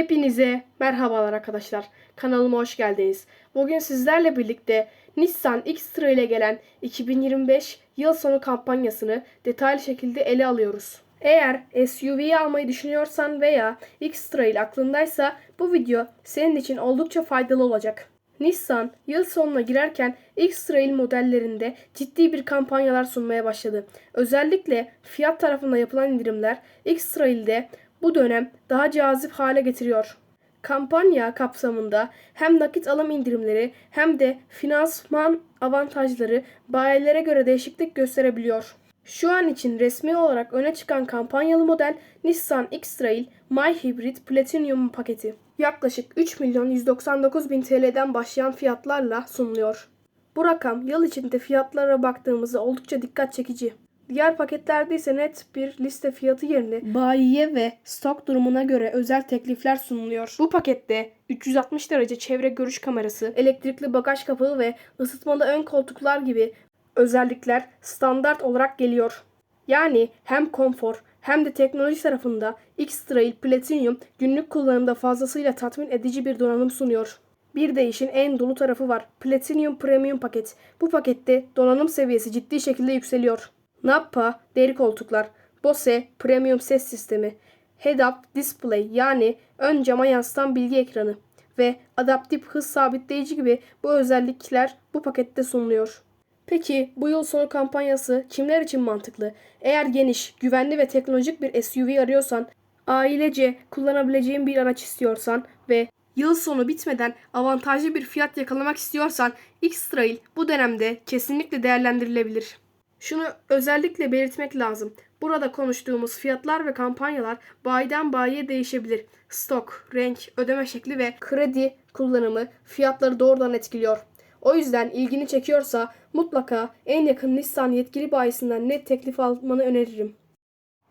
Hepinize merhabalar arkadaşlar. Kanalıma hoş geldiniz. Bugün sizlerle birlikte Nissan X-Trail ile gelen 2025 yıl sonu kampanyasını detaylı şekilde ele alıyoruz. Eğer SUV'yi almayı düşünüyorsan veya X-Trail aklındaysa bu video senin için oldukça faydalı olacak. Nissan yıl sonuna girerken X-Trail modellerinde ciddi bir kampanyalar sunmaya başladı. Özellikle fiyat tarafında yapılan indirimler X-Trail'de bu dönem daha cazip hale getiriyor. Kampanya kapsamında hem nakit alım indirimleri hem de finansman avantajları bayilere göre değişiklik gösterebiliyor. Şu an için resmi olarak öne çıkan kampanyalı model Nissan X-Trail My Hybrid Platinum paketi. Yaklaşık 3 milyon 199 bin TL'den başlayan fiyatlarla sunuluyor. Bu rakam yıl içinde fiyatlara baktığımızda oldukça dikkat çekici. Diğer paketlerde ise net bir liste fiyatı yerine bayiye ve stok durumuna göre özel teklifler sunuluyor. Bu pakette 360 derece çevre görüş kamerası, elektrikli bagaj kapağı ve ısıtmalı ön koltuklar gibi özellikler standart olarak geliyor. Yani hem konfor hem de teknoloji tarafında X-Trail Platinum günlük kullanımda fazlasıyla tatmin edici bir donanım sunuyor. Bir de işin en dolu tarafı var. Platinum Premium paket. Bu pakette donanım seviyesi ciddi şekilde yükseliyor. Nappa deri koltuklar, Bose Premium ses sistemi, Head-Up Display yani ön cama yansıtan bilgi ekranı ve adaptif hız sabitleyici gibi bu özellikler bu pakette sunuluyor. Peki bu yıl sonu kampanyası kimler için mantıklı? Eğer geniş, güvenli ve teknolojik bir SUV arıyorsan, ailece kullanabileceğin bir araç istiyorsan ve yıl sonu bitmeden avantajlı bir fiyat yakalamak istiyorsan X-Trail bu dönemde kesinlikle değerlendirilebilir. Şunu özellikle belirtmek lazım. Burada konuştuğumuz fiyatlar ve kampanyalar bayiden bayiye değişebilir. Stok, renk, ödeme şekli ve kredi kullanımı fiyatları doğrudan etkiliyor. O yüzden ilgini çekiyorsa mutlaka en yakın Nissan yetkili bayisinden net teklif almanı öneririm.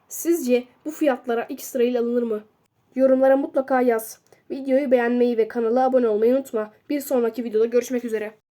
Sizce bu fiyatlara X-Trail alınır mı? Yorumlara mutlaka yaz. Videoyu beğenmeyi ve kanala abone olmayı unutma. Bir sonraki videoda görüşmek üzere.